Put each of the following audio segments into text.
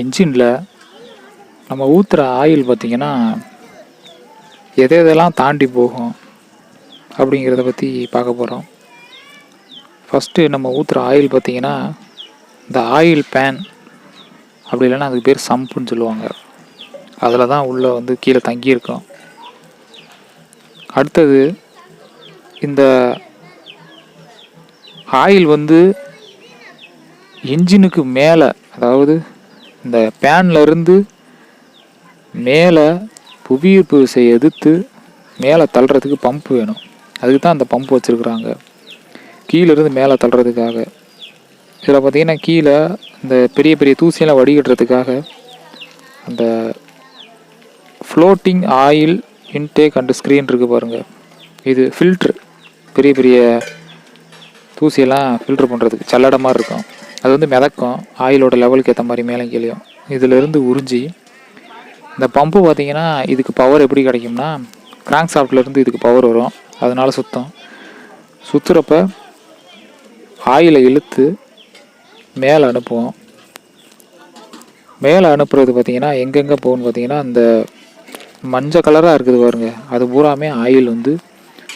என்ஜினில் நம்ம ஊற்றுற ஆயில் பார்த்திங்கன்னா எதை எதெல்லாம் தாண்டி போகும் அப்படிங்கிறத பற்றி பார்க்க போகிறோம் ஃபஸ்ட்டு நம்ம ஊற்றுற ஆயில் பார்த்திங்கன்னா இந்த ஆயில் பேன் அப்படி இல்லைன்னா அதுக்கு பேர் சம்புன்னு சொல்லுவாங்க. அதில் தான் உள்ளே வந்து கீழே தங்கியிருக்கும். அடுத்தது இந்த ஆயில் வந்து இன்ஜினுக்கு மேலே அதாவது இந்த பேன்லேருந்து மேலே புவியீர்ப்பு விசையை எதிர்த்து மேலே தள்ளுறதுக்கு பம்ப் வேணும். அதுக்கு தான் அந்த பம்ப் வச்சுருக்குறாங்க. கீழேருந்து மேலே தள்ளுறதுக்காக. இதில் பார்த்திங்கன்னா கீழே இந்த பெரிய பெரிய தூசியெல்லாம் வடிகட்டுறதுக்காக அந்த floating oil intake and screen இருக்குது பாருங்கள் இது ஃபில்ட்ரு பெரிய பெரிய தூசியெல்லாம் ஃபில்ட்ரு பண்ணுறதுக்கு சல்லடமாக இருக்கும். அது வந்து மிதக்கும். ஆயிலோட லெவலுக்கு ஏற்ற மாதிரி மேலே கீழேயும். இதிலிருந்து உறிஞ்சி இந்த பம்பு பார்த்தீங்கன்னா இதுக்கு பவர் எப்படி கிடைக்கும்னா கிராங்க் சாஃப்ட்லேருந்து இதுக்கு பவர் வரும். அதனால் சுத்தம். சுற்றுறப்ப ஆயிலை இழுத்து மேலே அனுப்புவோம். மேலே அனுப்புறது பார்த்தீங்கன்னா எங்கெங்கே போகும்னு பார்த்தீங்கன்னா அந்த மஞ்சள் கலராக இருக்குது பாருங்க. அது பூராமே ஆயில் வந்து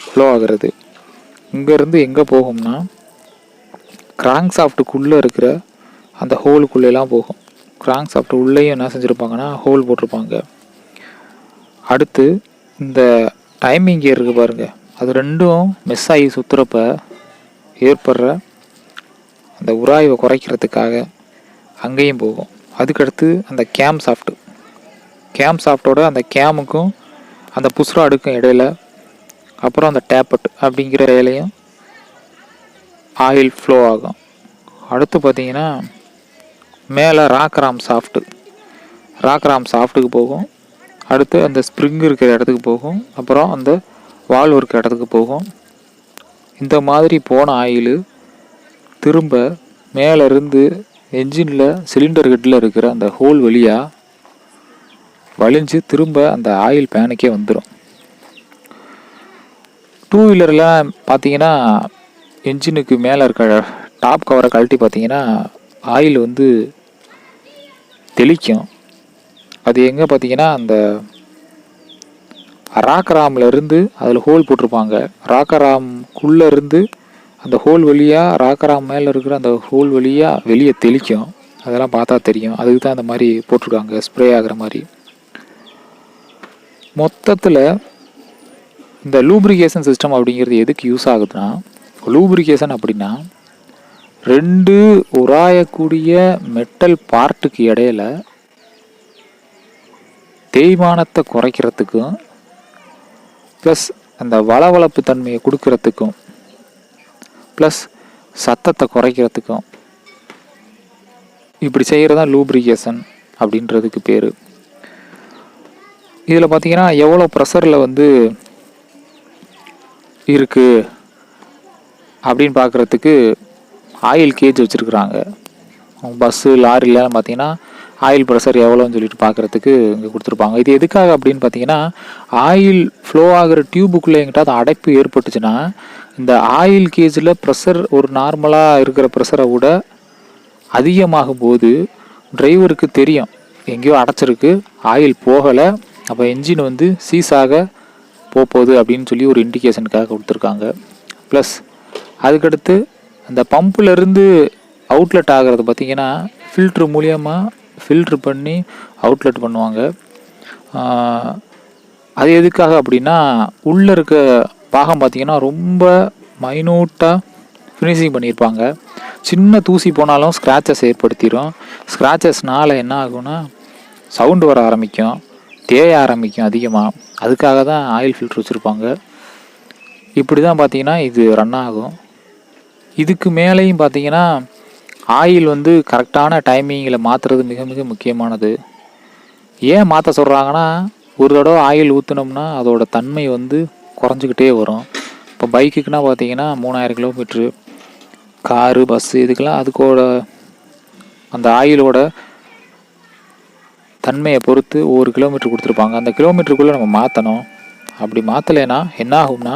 ஃப்ளோ ஆகிறது. இங்கேருந்து எங்கே போகும்னா கிராங்க் சாஃப்ட்டுக்குள்ளே இருக்கிற அந்த ஹோலுக்குள்ளேலாம் போகும். கிராங்க் சாஃப்ட் உள்ளேயும் என்ன செஞ்சுருப்பாங்கன்னா ஹோல் போட்டிருப்பாங்க. அடுத்து இந்த டைமிங் கியர் இருக்குது பாருங்கள் அது ரெண்டும் மிஸ் ஆகி சுற்றுறப்ப ஏற்படுற அந்த உராய்வை குறைக்கிறதுக்காக அங்கேயும் போகும். அதுக்கடுத்து அந்த கேம் சாஃப்ட்டு கேம் சாஃப்டோட அந்த கேமுக்கும் அந்த புஸ்ரா அடுக்கும் இடையில அப்புறம் அந்த டேப்பட் அப்படிங்கிற இடையிலையும் ஆயில் ஃப்ளோ ஆகும். அடுத்து பார்த்தீங்கன்னா மேலே ராக்ராம் சாஃப்ட்டு ராக்ராம் சாஃப்ட்டுக்கு போகும். அடுத்து அந்த ஸ்ப்ரிங் இருக்கிற இடத்துக்கு போகும். அப்புறம் அந்த வால் இருக்கிற இடத்துக்கு போகும். இந்த மாதிரி போன ஆயில் திரும்ப மேலேருந்து என்ஜினில் சிலிண்டர் ஹெட்டில் இருக்கிற அந்த ஹோல் வழியாக வலிஞ்சு திரும்ப அந்த ஆயில் பேனுக்கே வந்துடும் டூ வீலரில் பார்த்தீங்கன்னா என்ஜினுக்கு மேலே இருக்க டாப் கவரை கழட்டி பார்த்தீங்கன்னா ஆயில் வந்து தெளிக்கும். அது எங்கே பார்த்தீங்கன்னா அந்த ராக்கராமில் இருந்து அதில் ஹோல் போட்டிருப்பாங்க. ராக்கராம்குள்ளே இருந்து அந்த ஹோல் வழியாக ராக்கராம் மேலே இருக்கிற அந்த ஹோல் வழியாக வெளியே தெளிக்கும். அதெல்லாம் பார்த்தா தெரியும். அதுக்கு தான் அந்த மாதிரி போட்டிருக்காங்க. ஸ்ப்ரே ஆகிற மாதிரி. மொத்தத்தில் இந்த லூப்ரிகேஷன் சிஸ்டம் அப்படிங்கிறது எதுக்கு யூஸ் ஆகுதுன்னா லூப்ரிகேஷன் அப்படின்னா ரெண்டு உராயக்கூடிய மெட்டல் பார்ட்டுக்கு இடையில தேய்மானத்தை குறைக்கிறதுக்கும் ப்ளஸ் அந்த வளவளப்பு தன்மையை கொடுக்கறதுக்கும் ப்ளஸ் சத்தத்தை குறைக்கிறதுக்கும் இப்படி செய்கிறது தான் லூப்ரிகேஷன் அப்படின்றதுக்கு பேர். இதில் பார்த்தீங்கன்னா எவ்வளோ ப்ரெஷரில் வந்து இருக்குது அப்படின்னு பார்க்குறதுக்கு ஆயில் கேஜ் வச்சுருக்குறாங்க. பஸ்ஸு லாரிலாம் பார்த்தீங்கன்னா ஆயில் ப்ரெஷர் எவ்வளோன்னு சொல்லிட்டு பார்க்குறதுக்கு இங்கே கொடுத்துருப்பாங்க. இது எதுக்காக அப்படின்னு பார்த்தீங்கன்னா ஆயில் ஃப்ளோ ஆகிற டியூபுக்குள்ளே எங்கிட்ட அது அடைப்பு ஏற்பட்டுச்சுன்னா இந்த ஆயில் கேஜில் ப்ரெஷர் ஒரு நார்மலாக இருக்கிற ப்ரெஷரை விட அதிகமாகும் போது டிரைவருக்கு தெரியும். எங்கேயோ அடைச்சிருக்கு ஆயில் போகலை அப்போ என்ஜின் வந்து சீஸாக போகுது அப்படின்னு சொல்லி ஒரு இண்டிகேஷனுக்காக கொடுத்துருக்காங்க. ப்ளஸ் அதுக்கடுத்து அந்த பம்பில் அவுட்லெட் ஆகிறது பார்த்தீங்கன்னா ஃபில்ட்ரு மூலியமாக ஃபில்ட்ரு பண்ணி அவுட்லெட் பண்ணுவாங்க. அது எதுக்காக அப்படின்னா உள்ளே இருக்க பாகம் பார்த்தீங்கன்னா ரொம்ப மைனூட்டாக ஃபினிஷிங் பண்ணியிருப்பாங்க. சின்ன தூசி போனாலும் ஸ்க்ராச்சஸ் ஏற்படுத்திடும் ஸ்க்ராச்சஸ்னால் என்ன ஆகும்னா சவுண்டு வர ஆரம்பிக்கும். தேய ஆரம்பிக்கும் அதிகமாக அதுக்காக தான் ஆயில் ஃபில்ட்ரு வச்சுருப்பாங்க. இப்படி தான் பார்த்தீங்கன்னா இது ரன் ஆகும். இதுக்கு மேலேயும் பார்த்தீங்கன்னா ஆயில் வந்து கரெக்டான டைமிங்கில் மாற்றுறது மிக மிக முக்கியமானது. ஏன் மாற்ற சொல்கிறாங்கன்னா ஒரு தடவை ஆயில் ஊற்றுனோம்னா அதோட தன்மை வந்து குறைஞ்சிக்கிட்டே வரும். இப்போ பைக்குக்குன்னா பார்த்தீங்கன்னா மூணாயிரம் கிலோமீட்ரு காரு பஸ்ஸு இதுக்கெல்லாம் அதுக்கோட அந்த ஆயிலோட தன்மையை பொறுத்து ஒவ்வொரு கிலோமீட்டர் கொடுத்துருப்பாங்க. அந்த கிலோமீட்டருக்குள்ளே நம்ம மாற்றணும் அப்படி மாற்றலைன்னா என்ன ஆகும்னா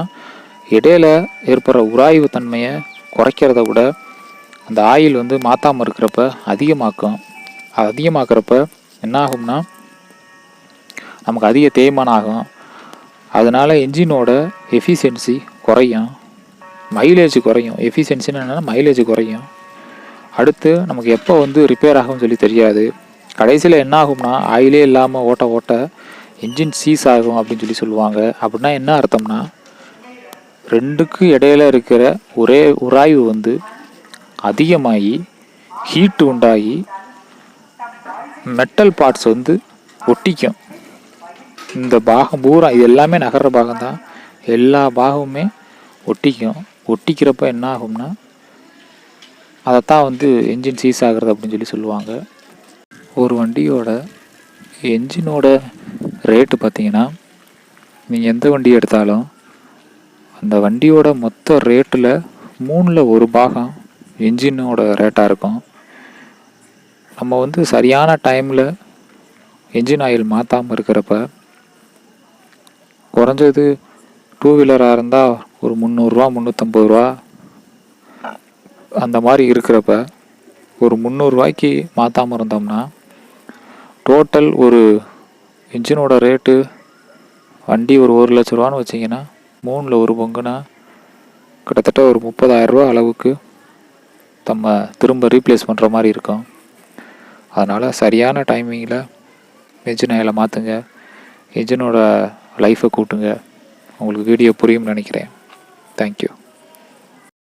இடையில ஏற்படுற உராய்வு தன்மையை குறைக்கிறத விட அந்த ஆயில் வந்து மாற்றாமல் இருக்கிறப்ப அதிகமாக்கும். அது அதிகமாக்குறப்ப என்ன ஆகும்னா நமக்கு அதிக தேய்மானம் ஆகும். அதனால் என்ஜினோட எஃபிஷியன்சி குறையும். மைலேஜ் குறையும். எஃபிஷியன்சின்னு என்னென்னா மைலேஜ் குறையும். அடுத்து நமக்கு எப்போ வந்து ரிப்பேர் ஆகும்னு சொல்லி தெரியாது. கடைசியில் என்ன ஆகும்னா ஆயிலே இல்லாமல் ஓட்ட ஓட்ட என்ஜின் சீஸ் ஆகும் அப்படின்னு சொல்லி சொல்லுவாங்க. அப்படின்னா என்ன அர்த்தம்னா ரெண்டுக்கு இடையில இருக்கிற ஒரே உராய்வு வந்து அதிகமாகி ஹீட்டு உண்டாகி மெட்டல் பார்ட்ஸ் வந்து ஒட்டிக்கும். இந்த பாகம் பூரா இது எல்லாமே நகர்ற பாகம் தான் எல்லா பாகமுமே ஒட்டிக்கும். ஒட்டிக்கிறப்ப என்ன ஆகும்னா அதைத்தான் வந்து என்ஜின் சீஸ் ஆகிறது அப்படின்னு சொல்லி சொல்லுவாங்க. ஒரு வண்டியோட என்ஜினோட ரேட்டு பார்த்தீங்கன்னா நீங்கள் எந்த வண்டி எடுத்தாலும் அந்த வண்டியோட மொத்த ரேட்டில் மூணில் ஒரு பாகம் என்ஜினோட ரேட்டாக இருக்கும். நம்ம வந்து சரியான டைமில் என்ஜின் ஆயில் மாற்றாமல் இருக்கிறப்ப குறைஞ்சது டூ வீலராக இருந்தால் ஒரு முந்நூறுரூவா முந்நூற்றம்பது ரூபா அந்த மாதிரி இருக்கிறப்ப ஒரு முந்நூறுரூவாய்க்கு மாற்றாமல் இருந்தோம்னா டோட்டல் ஒரு இன்ஜினோட ரேட்டு வண்டி ஒரு ஒரு லட்ச ரூபான்னு வச்சிங்கன்னா மூணில் ஒரு பங்குனா கிட்டத்தட்ட ஒரு முப்பதாயிரரூபா அளவுக்கு நம்ம திரும்ப ரீப்ளேஸ் பண்ணுற மாதிரி இருக்கும். அதனால் சரியான டைமிங்கில் என்ஜின் ஆயிலை மாற்றுங்க என்ஜினோட லைஃப்பை கூட்டுங்க. உங்களுக்கு வீடியோ புரியும்னு நினைக்கிறேன். தேங்க்யூ